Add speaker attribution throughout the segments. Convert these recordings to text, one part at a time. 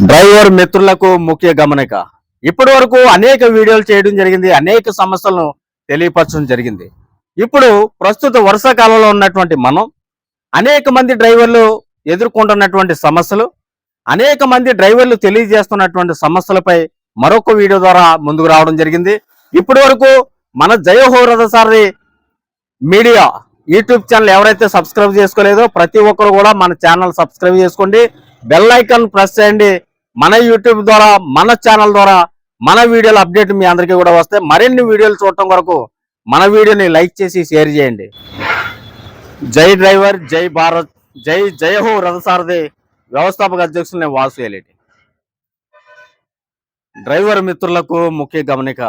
Speaker 1: Driver మిత్రులకు ముఖ్య గమనిక. ఇప్పటి వరకు అనేక వీడియోలు చేయడం జరిగింది అనేక సమస్యలను తెలియపరచడం జరిగింది. ఇప్పుడు ప్రస్తుత వర్షాకాలంలో ఉన్నటువంటి మనం అనేక మంది డ్రైవర్లు ఎదుర్కొంటున్నటువంటి సమస్యలు అనేక మంది డ్రైవర్లు తెలియజేస్తున్నటువంటి సమస్యలపై మరొక వీడియో ద్వారా ముందుకు రావడం జరిగింది. ఇప్పటి వరకు మన Jayaho Rathasari media YouTube channel ఎవరైతే సబ్స్క్రైబ్ చేసుకోలేదో ప్రతి ఒక్కరు కూడా మన ఛానల్ సబ్స్క్రైబ్ చేసుకోండి. బెల్ ఐకాన్ ప్రెస్ చేయండి. మన యూట్యూబ్ ద్వారా మన ఛానల్ ద్వారా మన వీడియోల అప్డేట్ మీ అందరికీ కూడా వస్తాయి మరిన్ని వీడియోలు చూడటం కొరకు మన వీడియోని లైక్ చేసి షేర్ చేయండి. జై డ్రైవర్ జై భారత్ జై జయ హో రథసారథి వ్యవస్థాపక అధ్యక్షులు నేను వాసు ఎలిటి డ్రైవర్ మిత్రులకు ముఖ్య గమనిక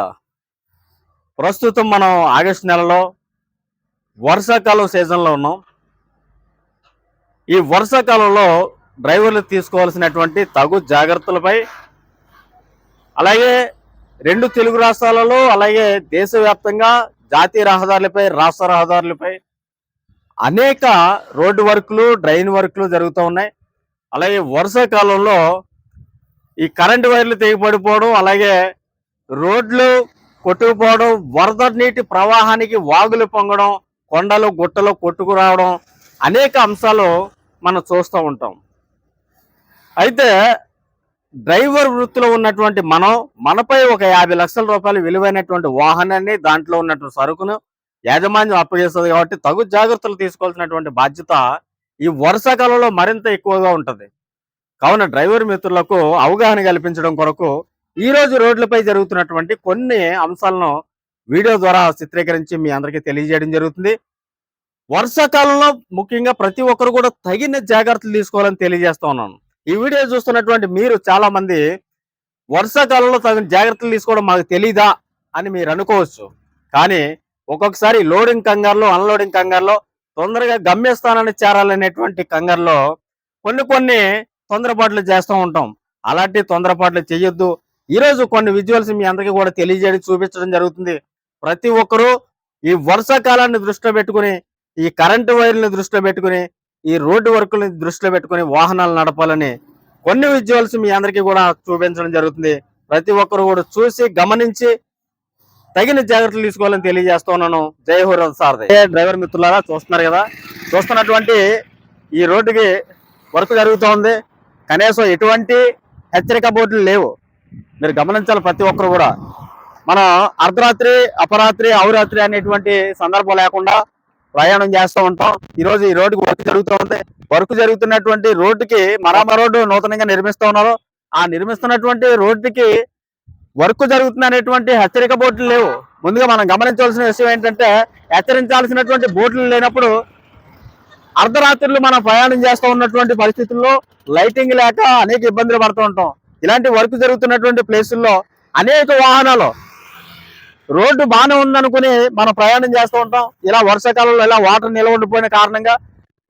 Speaker 1: ప్రస్తుతం మనం ఆగస్టు నెలలో వర్షాకాలం సీజన్లో ఉన్నాం. ఈ వర్షాకాలంలో డ్రైవర్లు తీసుకోవాల్సినటువంటి తగు జాగ్రత్తలపై అలాగే రెండు తెలుగు రాష్ట్రాలలో అలాగే దేశవ్యాప్తంగా జాతీయ రహదారులపై రాష్ట్ర రహదారులపై అనేక రోడ్డు వర్కులు డ్రైన్ వర్కులు జరుగుతూ ఉన్నాయి. అలాగే వర్షాకాలంలో ఈ కరెంటు వైర్లు తెగిపడిపోవడం అలాగే రోడ్లు కొట్టుకుపోవడం వరద నీటి ప్రవాహానికి వాగులు పొంగడం కొండలు గుట్టలు కొట్టుకురావడం అనేక అంశాలు మనం చూస్తూ ఉంటాం. అయితే డ్రైవర్ వృత్తిలో ఉన్నటువంటి మనం మనపై ఒక యాభై లక్షల రూపాయలు విలువైనటువంటి వాహనాన్ని దాంట్లో ఉన్నటువంటి సరుకును యాజమాన్యం అప్పచేస్తుంది కాబట్టి తగు జాగ్రత్తలు తీసుకోవాల్సినటువంటి బాధ్యత ఈ వర్షాకాలంలో మరింత ఎక్కువగా ఉంటుంది. కావున డ్రైవర్ మిత్రులకు అవగాహన కల్పించడం కొరకు ఈ రోజు రోడ్లపై జరుగుతున్నటువంటి కొన్ని అంశాలను వీడియో ద్వారా చిత్రీకరించి మీ అందరికీ తెలియజేయడం జరుగుతుంది. వర్షాకాలంలో ముఖ్యంగా ప్రతి ఒక్కరు కూడా తగిన జాగ్రత్తలు తీసుకోవాలని తెలియజేస్తా ఉన్నాను. ఈ వీడియో చూస్తున్నటువంటి మీరు చాలా మంది వర్షాకాలంలో తగిన జాగ్రత్తలు తీసుకోవడం మాకు తెలీదా అని మీరు అనుకోవచ్చు. కానీ ఒక్కొక్కసారి లోడింగ్ కంగారులో అన్లోడింగ్ కంగారులో తొందరగా గమ్యస్థానాన్ని చేరాలనేటువంటి కంగారులో కొన్ని కొన్ని తొందరపాట్లు చేస్తూ ఉంటాం. అలాంటి తొందరపాట్లు చేయొద్దు. ఈరోజు కొన్ని విజువల్స్ మీ అందరికీ కూడా తెలియజేయడం చూపించడం జరుగుతుంది. ప్రతి ఒక్కరూ ఈ వర్షాకాలాన్ని దృష్టిలో పెట్టుకుని ఈ కరెంటు వైర్లను దృష్టిలో పెట్టుకుని ఈ రోడ్డు వర్కుల్ని దృష్టిలో పెట్టుకుని వాహనాలు నడపాలని కొన్ని విజువల్స్ మీ అందరికీ కూడా చూపించడం జరుగుతుంది. ప్రతి ఒక్కరు కూడా చూసి గమనించి తగిన జాగ్రత్తలు తీసుకోవాలని తెలియజేస్తున్నాను జై హోరల్ సార్ డ్రైవర్ మిత్రులారా చూస్తున్నారు కదా? చూస్తున్నటువంటి ఈ రోడ్డుకి వర్క్ జరుగుతూ ఉంది. కనీసం ఎటువంటి హెచ్చరిక బోర్డులు లేవు. మీరు గమనించాలి ప్రతి ఒక్కరు కూడా. మనం అర్ధరాత్రి అపరాత్రి అవరాత్రి అనేటువంటి సందర్భం లేకుండా ప్రయాణం చేస్తూ ఉంటాం. ఈరోజు ఈ రోడ్డుకి వర్క్ జరుగుతూ ఉంది. వర్క్ జరుగుతున్నటువంటి రోడ్డుకి మరామ రోడ్డు నూతనంగా నిర్మిస్తూ ఉన్నారు. ఆ నిర్మిస్తున్నటువంటి రోడ్డుకి వర్క్ జరుగుతుంది అనేటువంటి హెచ్చరిక బోర్డులు లేవు. ముందుగా మనం గమనించవలసిన విషయం ఏంటంటే హెచ్చరించాల్సినటువంటి బోర్డులు లేనప్పుడు అర్ధరాత్రులు మనం ప్రయాణం చేస్తూ ఉన్నటువంటి పరిస్థితుల్లో లైటింగ్ లేక అనేక ఇబ్బందులు పడుతూ ఉంటాం. ఇలాంటి వర్క్ జరుగుతున్నటువంటి ప్లేసుల్లో అనేక వాహనాలు రోడ్డు బాగానే ఉందనుకుని మనం ప్రయాణం చేస్తూ ఉంటాం. ఇలా వర్షాకాలంలో ఇలా వాటర్ నిల్వ ఉండిపోయిన కారణంగా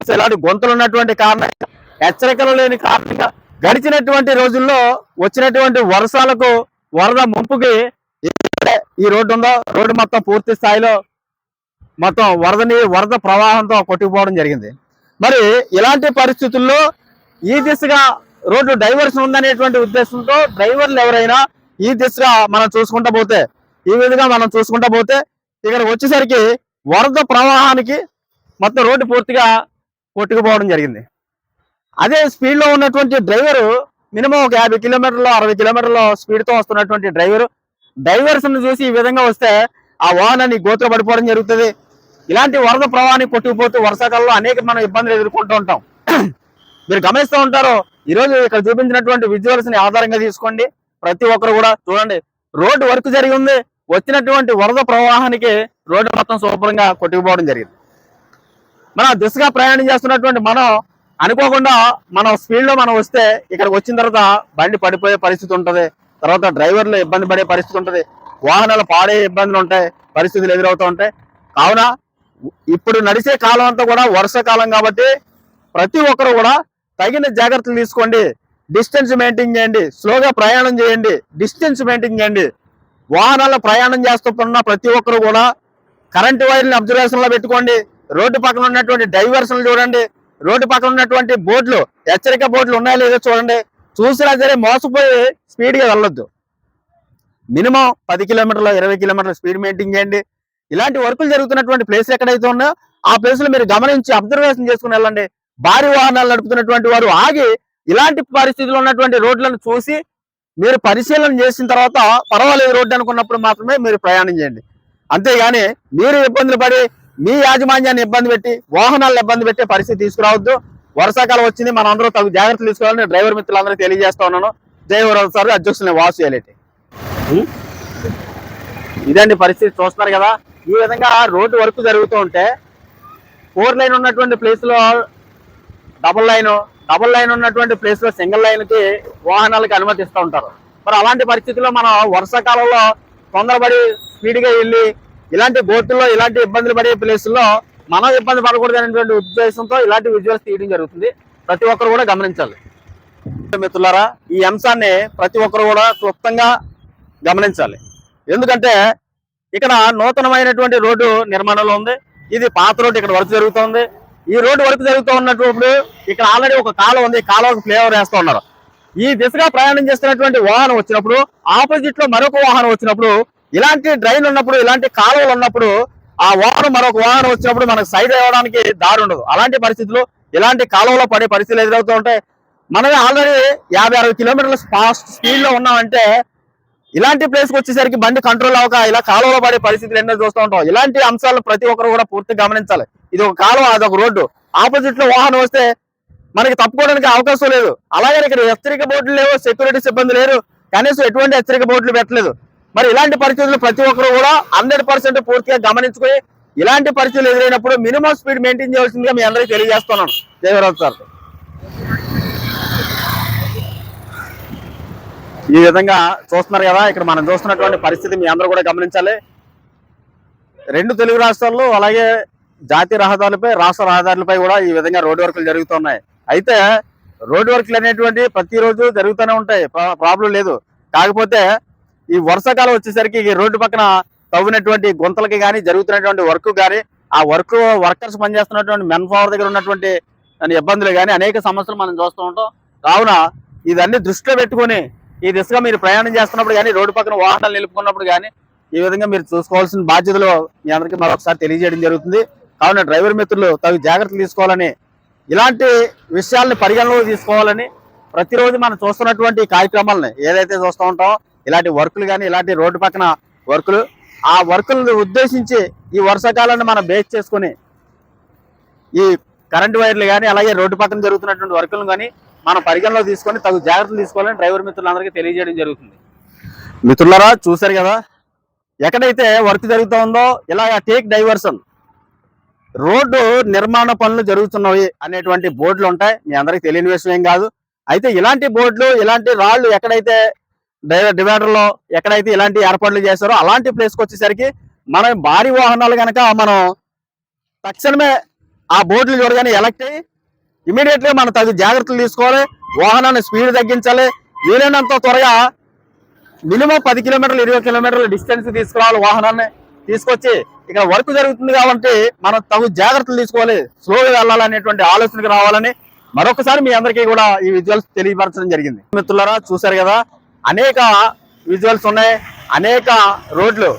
Speaker 1: ఇలాంటి గొంతులు ఉన్నటువంటి కారణంగా హెచ్చరికలు లేని కారణంగా గడిచినటువంటి రోజుల్లో వచ్చినటువంటి వర్షాలకు వరద ముంపుకి ఈ రోడ్డు ఉందో రోడ్డు మొత్తం పూర్తి స్థాయిలో మొత్తం వరదని వరద ప్రవాహంతో కొట్టుకుపోవడం జరిగింది. మరి ఇలాంటి పరిస్థితుల్లో ఈ దిశగా రోడ్డు డైవర్షన్ ఉందనేటువంటి ఉద్దేశంతో డ్రైవర్లు ఎవరైనా ఈ దిశగా మనం చూసుకుంటా పోతే ఈ విధంగా మనం చూసుకుంటా పోతే ఇక్కడ వచ్చేసరికి వరద ప్రవాహానికి మొత్తం రోడ్డు పూర్తిగా కొట్టుకుపోవడం జరిగింది. అదే స్పీడ్లో ఉన్నటువంటి డ్రైవరు మినిమం ఒక యాభై కిలోమీటర్లు అరవై కిలోమీటర్ల స్పీడ్తో వస్తున్నటువంటి డ్రైవరు డ్రైవర్స్ చూసి ఈ విధంగా వస్తే ఆ వాహనాన్ని గోతులు పడిపోవడం జరుగుతుంది. ఇలాంటి వరద ప్రవాహాన్ని కొట్టుకుపోతూ వర్షాకాలంలో అనేక మనం ఇబ్బందులు ఎదుర్కొంటూ ఉంటాం. మీరు గమనిస్తూ ఉంటారు ఈ రోజు ఇక్కడ చూపించినటువంటి విజువల్స్ని ఆధారంగా తీసుకోండి. ప్రతి ఒక్కరు కూడా చూడండి. రోడ్డు వర్క్ జరిగి ఉంది. వచ్చినటువంటి వరద ప్రవాహానికి రోడ్డు మొత్తం శుభ్రంగా కొట్టుకుపోవడం జరిగింది. మన దిశగా ప్రయాణం చేస్తున్నటువంటి మనం అనుకోకుండా మనం స్పీడ్లో మనం వస్తే ఇక్కడికి వచ్చిన తర్వాత బండి పడిపోయే పరిస్థితి ఉంటుంది. తర్వాత డ్రైవర్లు ఇబ్బంది పడే పరిస్థితి ఉంటుంది. వాహనాలు పాడే ఇబ్బందులు ఉంటాయి. పరిస్థితులు ఎదురవుతూ ఉంటాయి. కావున ఇప్పుడు నడిచే కాలం అంతా కూడా వర్షాకాలం కాబట్టి ప్రతి ఒక్కరు కూడా తగిన జాగ్రత్తలు తీసుకోండి. డిస్టెన్స్ మెయింటైన్ చేయండి. స్లోగా ప్రయాణం చేయండి. డిస్టెన్స్ మెయింటైన్ చేయండి. వాహనాల్లో ప్రయాణం చేస్తున్న ప్రతి ఒక్కరు కూడా కరెంటు వైర్ని అబ్జర్వేషన్లో పెట్టుకోండి. రోడ్డు పక్కన ఉన్నటువంటి డైవర్షన్లు చూడండి. రోడ్డు పక్కన ఉన్నటువంటి బోర్డులు హెచ్చరిక బోర్డులు ఉన్నాయో లేదో చూడండి. చూసినా సరే మోసపోయి స్పీడ్గా వెళ్ళొద్దు. మినిమం పది కిలోమీటర్లు ఇరవై కిలోమీటర్ల స్పీడ్ మెయింటైన్ చేయండి. ఇలాంటి వర్కులు జరుగుతున్నటువంటి ప్లేస్ ఎక్కడైతే ఉన్నాయో ఆ ప్లేస్లో మీరు గమనించి అబ్జర్వేషన్ చేసుకుని వెళ్ళండి. భారీ వాహనాలు నడుపుతున్నటువంటి వారు ఆగి ఇలాంటి పరిస్థితుల్లో ఉన్నటువంటి రోడ్లను చూసి మీరు పరిశీలన చేసిన తర్వాత పర్వాలేదు రోడ్డు అనుకున్నప్పుడు మాత్రమే మీరు ప్రయాణం చేయండి. అంతేగాని మీరు ఇబ్బందులు పడి మీ యాజమాన్యాన్ని ఇబ్బంది పెట్టి వాహనాలను ఇబ్బంది పెట్టే పరిస్థితి తీసుకురావద్దు. వర్షాకాలం వచ్చింది మన అందరూ తగు జాగ్రత్తలు తీసుకోవాలని డ్రైవర్ మిత్రులందరూ తెలియజేస్తా ఉన్నాను. జయవరం సార్ అధ్యక్షులు వాసు ఎలేటి ఇదండి పరిస్థితి చూస్తున్నారు కదా. ఈ విధంగా రోడ్డు వర్క్ జరుగుతూ ఉంటే ఫోర్ లైన్ ఉన్నటువంటి ప్లేస్లో డబుల్ లైన్ డబుల్ లైన్ ఉన్నటువంటి ప్లేస్లో సింగిల్ లైన్కి వాహనాలకు అనుమతిస్తూ ఉంటారు. మరి అలాంటి పరిస్థితుల్లో మనం వర్షాకాలంలో తొందరపడి స్పీడ్గా వెళ్ళి ఇలాంటి బోర్డుల్లో ఇలాంటి ఇబ్బందులు పడే ప్లేసుల్లో మనం ఇబ్బంది పడకూడదు అనేటువంటి ఉద్దేశంతో ఇలాంటి విజువల్స్ తీయడం జరుగుతుంది. ప్రతి ఒక్కరు కూడా గమనించాలి. మిత్రులారా ఈ అంశాన్ని ప్రతి ఒక్కరు కూడా క్లుప్తంగా గమనించాలి. ఎందుకంటే ఇక్కడ నూతనమైనటువంటి రోడ్డు నిర్మాణంలో ఉంది. ఇది పాత రోడ్డు ఇక్కడ వరకు జరుగుతుంది. ఈ రోడ్డు వర్క్ జరుగుతూ ఉన్నప్పుడు ఇక్కడ ఆల్రెడీ ఒక కాలువ ఉంది ఈ కాలువకు ఫ్లేవర్ వేస్తూ ఉన్నారు. ఈ దిశగా ప్రయాణం చేస్తున్నటువంటి వాహనం వచ్చినప్పుడు ఆపోజిట్లో మరొక వాహనం వచ్చినప్పుడు ఇలాంటి డ్రైన్ ఉన్నప్పుడు ఇలాంటి కాలువలు ఉన్నప్పుడు ఆ వాహనం మరొక వాహనం వచ్చినప్పుడు మనకు సైడ్ అవ్వడానికి దారి ఉండదు. అలాంటి పరిస్థితులు ఇలాంటి కాలువలో పడే పరిస్థితులు ఎదురవుతూ ఉంటాయి. మనమే ఆల్రెడీ యాభై అరవై కిలోమీటర్ల ఫాస్ట్ స్పీడ్లో ఉన్నామంటే ఇలాంటి ప్లేస్కి వచ్చేసరికి బండి కంట్రోల్ అవ్వక ఇలా కాలువలో పడే పరిస్థితులు ఎన్నో చూస్తూ ఉంటాం. ఇలాంటి అంశాలు ప్రతి ఒక్కరు కూడా పూర్తి గమనించాలి. ఇది ఒక కాలువ అది ఒక రోడ్డు. ఆపోజిట్లో వాహనం వస్తే మనకి తప్పుకోవడానికి అవకాశం లేదు. అలాగే ఇక్కడ హెచ్చరిక బోర్డులు లేవు సెక్యూరిటీ సిబ్బంది లేరు. కనీసం ఎటువంటి హెచ్చరిక బోర్డులు పెట్టలేదు. మరి ఇలాంటి పరిస్థితులు ప్రతి ఒక్కరు కూడా హండ్రెడ్ పర్సెంట్ పూర్తిగా గమనించుకొని ఇలాంటి పరిస్థితులు ఎదురైనప్పుడు మినిమం స్పీడ్ మెయింటైన్ చేయాల్సిందిగా మీ అందరికీ తెలియజేస్తున్నాను. దేవరాజు సార్. ఈ విధంగా చూస్తున్నారు కదా ఇక్కడ మనం చూస్తున్నటువంటి పరిస్థితి మీ అందరూ కూడా గమనించాలి. రెండు తెలుగు రాష్ట్రాల్లో అలాగే జాతీయ రహదారులపై రాష్ట్ర రహదారులపై కూడా ఈ విధంగా రోడ్డు వర్కులు జరుగుతున్నాయి. అయితే రోడ్డు వర్కులు అనేటువంటి ప్రతిరోజు జరుగుతూనే ఉంటాయి. ప్రా- ప్రాబ్లం లేదు. కాకపోతే ఈ వర్షాకాలం వచ్చేసరికి ఈ రోడ్డు పక్కన తవ్వినటువంటి గుంతలకి కానీ జరుగుతున్నటువంటి వర్క్ కానీ ఆ వర్క్ వర్కర్స్ పనిచేస్తున్నటువంటి మెన్ పవర్ దగ్గర ఉన్నటువంటి దాని ఇబ్బందులు కానీ అనేక సమస్యలు మనం చూస్తూ ఉంటాం. కావున ఇదన్నీ దృష్టిలో పెట్టుకొని ఈ దిశగా మీరు ప్రయాణం చేస్తున్నప్పుడు కానీ రోడ్డు పక్కన వాహనాలు నిలుపుకున్నప్పుడు కానీ ఈ విధంగా మీరు చూసుకోవాల్సిన బాధ్యతలు మీ అందరికీ మరొకసారి తెలియజేయడం జరుగుతుంది. కావున డ్రైవర్ మిత్రులు తగు జాగ్రత్తలు తీసుకోవాలని ఇలాంటి విషయాల్ని పరిగణలోకి తీసుకోవాలని ప్రతిరోజు మనం చూస్తున్నటువంటి కార్యక్రమాలని ఏదైతే చూస్తూ ఉంటామో ఇలాంటి వర్కులు కానీ ఇలాంటి రోడ్డు పక్కన వర్కులు ఆ వర్కులను ఉద్దేశించి ఈ వర్షాకాలాన్ని మనం బేస్ చేసుకుని ఈ కరెంట్ వైర్లు కానీ అలాగే రోడ్డు పక్కన జరుగుతున్నటువంటి వర్కులను కానీ మనం పరిగణలో తీసుకొని తగు జాగ్రత్తలు తీసుకోవాలని డ్రైవర్ మిత్రులందరికీ తెలియజేయడం జరుగుతుంది. మిత్రులారా చూశారు కదా? ఎక్కడైతే వర్క్ జరుగుతుందో ఇలా టేక్ డైవర్షన్ రోడ్డు నిర్మాణ పనులు జరుగుతున్నవి అనేటువంటి బోర్డులు ఉంటాయి. మీ అందరికి తెలియని విషయం ఏం కాదు. అయితే ఇలాంటి బోర్డులు ఇలాంటి రాళ్ళు ఎక్కడైతే డివైడర్లో ఎక్కడైతే ఇలాంటి ఏర్పాట్లు చేస్తారో అలాంటి ప్లేస్కి వచ్చేసరికి మన భారీ వాహనాలు కనుక మనం తక్షణమే ఆ బోర్డులు చూడగానే ఎలక్ట్ అయ్యి ఇమీడియట్లీ మనం తగు జాగ్రత్తలు తీసుకోవాలి. వాహనాన్ని స్పీడ్ తగ్గించాలి. వీలైనంత త్వరగా మినిమం పది కిలోమీటర్లు ఇరవై కిలోమీటర్ల డిస్టెన్స్ తీసుకురావాలి వాహనాన్ని. తీసుకొచ్చి ఇక్కడ వర్క్ జరుగుతుంది కాబట్టి మనం తగు జాగ్రత్తలు తీసుకోవాలి స్లోగా వెళ్ళాలనేటువంటి ఆలోచనకు రావాలని మరొకసారి మీ అందరికీ కూడా ఈ విజువల్స్ తెలియపరచడం జరిగింది. మిత్రులరా చూశారు కదా అనేక విజువల్స్ ఉన్నాయి అనేక రోడ్లు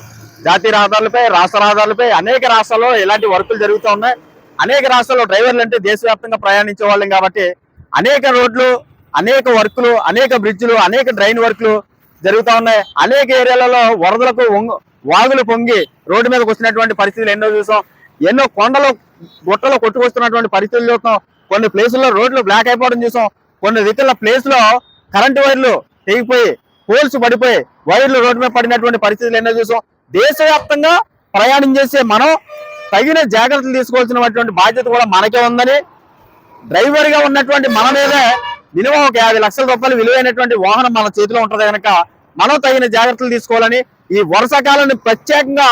Speaker 1: జాతీయ రహదారులపై రాష్ట్ర రహదారులపై అనేక రాష్ట్రాల్లో ఇలాంటి వర్కులు జరుగుతూ ఉన్నాయి. అనేక రాష్ట్రాల్లో డ్రైవర్లు అంటే దేశవ్యాప్తంగా ప్రయాణించే వాళ్ళం కాబట్టి అనేక రోడ్లు అనేక వర్కులు అనేక బ్రిడ్జ్లు అనేక డ్రైన్ వర్కులు జరుగుతూ ఉన్నాయి. అనేక ఏరియాలలో వరదలకు వాగులు పొంగి రోడ్డు మీదకి వచ్చినటువంటి పరిస్థితులు ఎన్నో చూసాం. ఎన్నో కొండలు గుట్టలో కొట్టుకొస్తున్నటువంటి పరిస్థితులు చూస్తాం కొన్ని ప్లేసుల్లో రోడ్లు బ్లాక్ అయిపోవడం చూసాం. కొన్ని రీతిల ప్లేస్లో కరెంటు వైర్లు తెగిపోయి పోల్స్ పడిపోయి వైర్లు రోడ్డు మీద పడినటువంటి పరిస్థితులు ఎన్నో చూసాం. దేశవ్యాప్తంగా ప్రయాణం చేసే మనం తగిన జాగ్రత్తలు తీసుకోవాల్సినటువంటి బాధ్యత కూడా మనకే ఉందని డ్రైవర్గా ఉన్నటువంటి మన మీదే మినిమం ఒక యాభై లక్షల రూపాయలు విలువైనటువంటి వాహనం మన చేతిలో ఉంటుంది కనుక మనం తగిన జాగ్రత్తలు తీసుకోవాలని ఈ వర్షాకాలాన్ని ప్రత్యేకంగా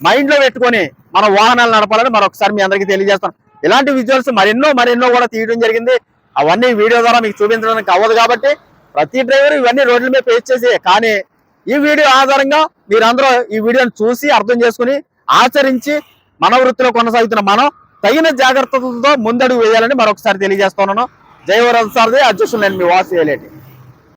Speaker 1: మైండ్లో పెట్టుకొని మన వాహనాలు నడపాలని మరొకసారి మీ అందరికీ తెలియజేస్తాను. ఇలాంటి విజువల్స్ మరెన్నో మరెన్నో కూడా తీయడం జరిగింది. అవన్నీ వీడియో ద్వారా మీకు చూపించడానికి అవ్వదు కాబట్టి ప్రతి డ్రైవర్ ఇవన్నీ రోడ్ల మీద పేస్ చేసి కానీ ఈ వీడియో ఆధారంగా మీరందరూ ఈ వీడియోని చూసి అర్థం చేసుకుని ఆచరించి మన వృత్తిలో కొనసాగుతున్న మనం తగిన జాగ్రత్తలతో ముందడుగు వేయాలని మరొకసారి తెలియజేస్తున్నాను జయవరాజు సార్ది అధ్యక్షులు నేను మీ వాసు వేయలేటి